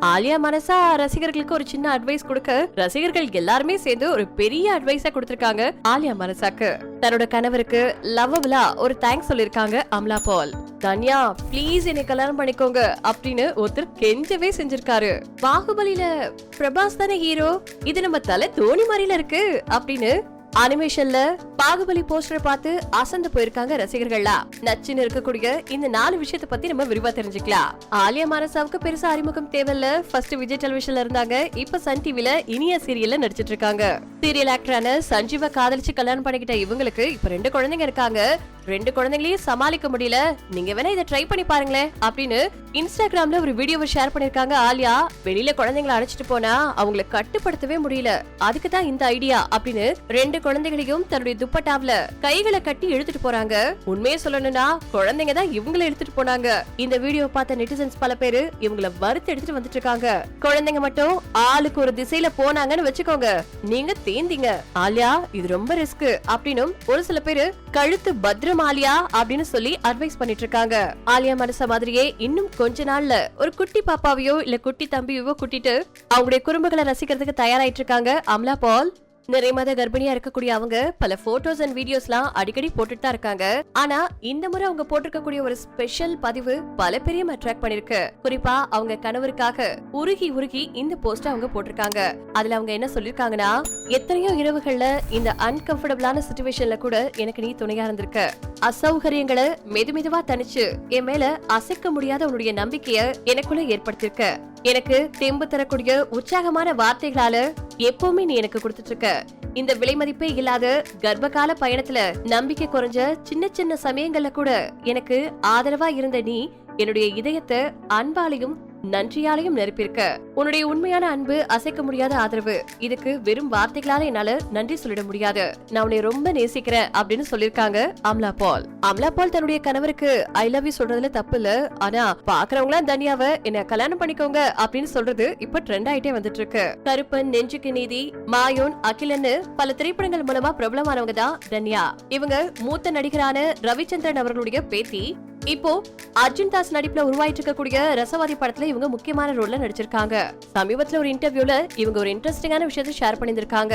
ஆலியா மனசா ரசிகர்களுக்கு ஒரு சின்ன அட்வைஸ் கொடுக்க ரசிகர்கள் எல்லாருமே சேர்ந்து ஒரு பெரிய அட்வைஸா கொடுத்திருக்காங்க ஆலியா மனசாக்கு. தன்னோட கணவருக்கு லவ்வபிளா ஒரு தேங்க்ஸ் சொல்லிருக்காங்க அம்லா பால். தன்யா ப்ளீஸ் என்னை கல்யாணம் பண்ணிக்கோங்க அப்படின்னு ஒருத்தர் கெஞ்சவே செஞ்சிருக்காரு. பாகுபலியில பிரபாஸ் தானே ஹீரோ இது நம்ம தலை தோனி மாதிரில இருக்கு அப்படின்னு அனிமேஷன்ல பாகுபலி போஸ்டர் பார்த்து அசந்து போயிருக்காங்க ரசிகர்கள்லாம் நச்சுன்னு இருக்கக்கூடிய இந்த நாலு விஷயத்த பத்தி நம்ம விரிவா தெரிஞ்சுக்கலாம். ஆலியா மானசாவுக்கு பெருசா அறிமுகம் தேவையில்ல. ஃபர்ஸ்ட் விஜய் டெலிவிஷன்ல இருந்தாங்க. இப்ப சன் டிவில இனிய சீரியல்ல நடிச்சிட்டு இருக்காங்க. சீரியல் ஆக்டரான சஞ்சீவ காதலிச்சு கல்யாணம் பண்ணிக்கிட்ட இவங்களுக்கு இப்ப ரெண்டு குழந்தைங்க இருக்காங்க. ரெண்டு குழந்தைங்களையும் சமாளிக்க முடியல. நீங்க வேணா இதை ட்ரை பண்ணி பாருங்களேன் அப்படின்னு இன்ஸ்டாகிராம்ல ஒரு வீடியோவை ஷேர் பண்ணிருக்காங்க ஆலியா. வெளியில குழந்தைங்களை அழைச்சிட்டு போனா அவங்கள கட்டுப்படுத்தவே முடியல. அதுக்கு தான் இந்த ஐடியா அப்படின்னு ரெண்டு குழந்தைகளையும் தன்னுடைய துப்பட்டாவுல கைகளை கட்டி இழுத்துட்டு போறாங்க. உண்மையை சொல்லணும்னா குழந்தைங்க தான் இவங்களை எடுத்துட்டு போனாங்க. இந்த வீடியோ பார்த்த நெட்டிசன்ஸ் பல பேரு இவங்கள வறுத்து எடுத்துட்டு வந்துட்டு இருக்காங்க. குழந்தைங்க மட்டும் ஆளுக்கு ஒரு திசையில போனாங்கன்னு வச்சுக்கோங்க. நீங்க தேந்தீங்க. ஆலியா இது ரொம்ப ரிஸ்க் அப்படின்னும் ஒரு சில பேரு கழுத்து பத்ரம் ஆலியா அப்படின்னு சொல்லி அட்வைஸ் பண்ணிட்டு இருக்காங்க ஆலியா மனச மாதிரியே இன்னும் கொஞ்ச நாள்ல ஒரு குட்டி பாப்பாவையோ இல்ல குட்டி தம்பியவோ கூட்டிட்டு அவங்களுடைய குறும்புகளை ரசிக்கிறதுக்கு தயாராயிட்டு இருக்காங்க அம்லா பால். நிறைய மாத கர்ப்பிணியா இருக்கக்கூடிய அவங்க பல போட்டோஸ் அண்ட் வீடியோஸ்லாம் அடிக்கடி போட்டுட்டு தான் இருக்காங்க. ஆனா இந்த முறை அவங்க போட்டிருக்கக்கூடிய ஒரு ஸ்பெஷல் பதிவு பல பேரையும் அட்ராக்ட் பண்ணிருக்கு. குறிப்பா அவங்க கணவருக்காக உருகி உருகி இந்த போஸ்ட் அவங்க போட்டிருக்காங்க. அதுல அவங்க என்ன சொல்லிருக்காங்கன்னா எத்தனையோ இரவுகள்ல இந்த அன்கம்ஃபர்டபுளான சுச்சுவேஷன்ல கூட எனக்கு நீ துணையா இருந்திருக்க. அசௌகரியங்களை மெது மெதுவா தனிச்சு என் மேல அசைக்க முடியாத உன்னுடைய நம்பிக்கைய எனக்குள்ள ஏற்படுத்திருக்க எனக்கு தெம்பு தரக்கூடிய உற்சாகமான வார்த்தைகளால எப்பவுமே நீ எனக்கு கொடுத்துட்டு இருக்க இந்த விலை மதிப்பே இல்லாத கர்ப்பகால பயணத்துல நம்பிக்கை குறைஞ்ச சின்ன சின்ன சமயங்கள்ல கூட எனக்கு ஆதரவா இருந்த நீ என்னுடைய இதயத்தை அன்பாலையும் நன்றியாலையும் நிரப்பியிருக்க. உன்னுடைய உண்மையான அன்பு அசைக்க முடியாத ஆதரவு. இதுக்கு வெறும் வார்த்தைகளால என்னால நன்றி சொல்லிட முடியாது. நான் உன்னை ரொம்ப நேசிக்கிறேன் அப்படின்னு சொல்லிருக்காங்க அம்லா பால். அம்லா பால் தன்னுடைய கணவருக்கு ஐ லவ் யூ சொல்றதுல தப்பு இல்ல. ஆனா பாக்குறவங்களாம் தனியாவ என்ன கல்யாணம் பண்ணிக்கோங்க அப்படின்னு சொல்றது இப்ப ட்ரெண்ட் ஆயிட்டே வந்துட்டு இருக்கு கருப்பன் நெஞ்சுக்கு நீதி மாயோன் அகிலன்னு பல திரைப்படங்கள் மூலமா பிரபலமானவங்க தான் தன்யா. இவங்க மூத்த நடிகரான ரவிச்சந்திரன் அவர்களுடைய பேத்தி. இப்போ அர்ஜுன் தாஸ் நடிப்புல உருவாயிட்டு இருக்கக்கூடிய ரசவாதி படத்துல இவங்க முக்கியமான ரோல்ல நடிச்சிருக்காங்க. சமீபத்துல ஒரு இன்டர்வியூல இவங்க ஒரு இன்ட்ரெஸ்டிங்கான விஷயத்தை ஷேர் பண்ணியிருக்காங்க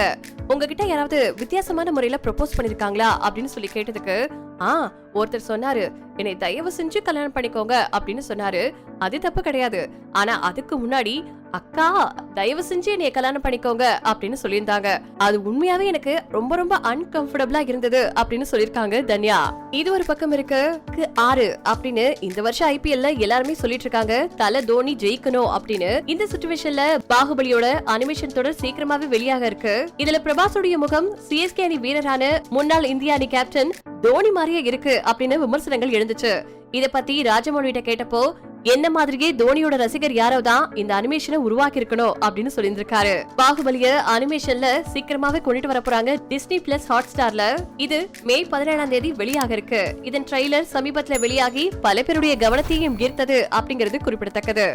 உங்ககிட்ட யாராவது வித்தியாசமான முறையில ப்ரொபோஸ் பண்ணிருக்காங்களா அப்படின்னு சொல்லி கேட்டதுக்கு ஆ ஒருத்தர் சொன்னாரு என்னை தயவு செஞ்சு கல்யாணம் பண்ணிக்கோங்க அப்படின்னு சொன்னாரு. அது தப்பு கிடையாது. ஆனா அதுக்கு முன்னாடி அக்கா தயவு செஞ்சு என்னைய கல்யாணம் பண்ணிக்கோங்க அப்படின்னு சொல்லியிருந்தாங்க. அது உண்மையாவே எனக்கு ரொம்ப ரொம்ப அன்கம்ஃபர்டபுளா இருந்தது அப்படின்னு சொல்லியிருக்காங்க தன்யா. இது ஒரு பக்கம் இருக்கு. ஆறு அப்படின்னு இந்த வருஷம் ஐபிஎல்ல எல்லாருமே சொல்லிட்டு இருக்காங்க. தல தோனி ஜெயிக்கணும் அப்படின்னு. இந்த சுச்சுவேஷன்ல பாகுபலியோட அனிமேஷன் தொடர் சீக்கிரமாவே வெளியாக இருக்கு. இதுல பிரபாஸுடைய முகம் சிஎஸ்கே அணி வீரரான முன்னாள் இந்திய அணி கேப்டன் தோனி மாதிரியே இருக்கு அப்படின்னு விமர்சனங்கள் எழுந்துச்சு. இத பத்தி ராஜமௌலிட்ட கேட்டப்போ என்ன மாதிரியே தோனியோட ரசிகர் யாரோ தான் இந்த அனிமேஷனை உருவாக்கி இருக்கணும் அப்படின்னு சொல்லியிருந்திருக்காரு. பாகுபலிய அனிமேஷன்ல சீக்கிரமாவே கொண்டுட்டு வர போறாங்க டிஸ்னி பிளஸ் ஹாட் ஸ்டார்ல இது மே பதினேழாம் தேதி வெளியாக இருக்கு. இதன் ட்ரெய்லர் சமீபத்துல வெளியாகி பல பேருடைய கவனத்தையும் ஈர்த்தது அப்படிங்கிறது குறிப்பிடத்தக்கது.